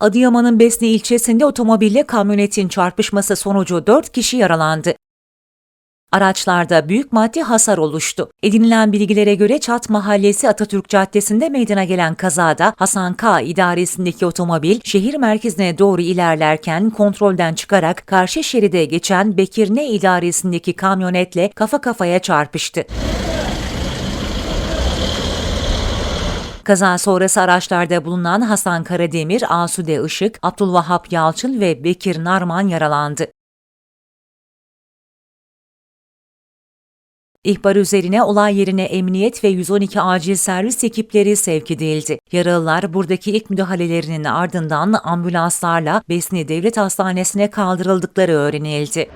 Adıyaman'ın Besni ilçesinde otomobille kamyonetin çarpışması sonucu 4 kişi yaralandı. Araçlarda büyük maddi hasar oluştu. Edinilen bilgilere göre Çat Mahallesi Atatürk Caddesi'nde meydana gelen kazada Hasan K. idaresindeki otomobil şehir merkezine doğru ilerlerken kontrolden çıkarak karşı şeride geçen Bekir Ne idaresindeki kamyonetle kafa kafaya çarpıştı. Kaza sonrası araçlarda bulunan Hasan Karademir, Asude Işık, Abdülvahap Yalçın ve Bekir Narman yaralandı. İhbar üzerine olay yerine emniyet ve 112 acil servis ekipleri sevk edildi. Yaralılar buradaki ilk müdahalelerinin ardından ambulanslarla Besni Devlet Hastanesi'ne kaldırıldıkları öğrenildi.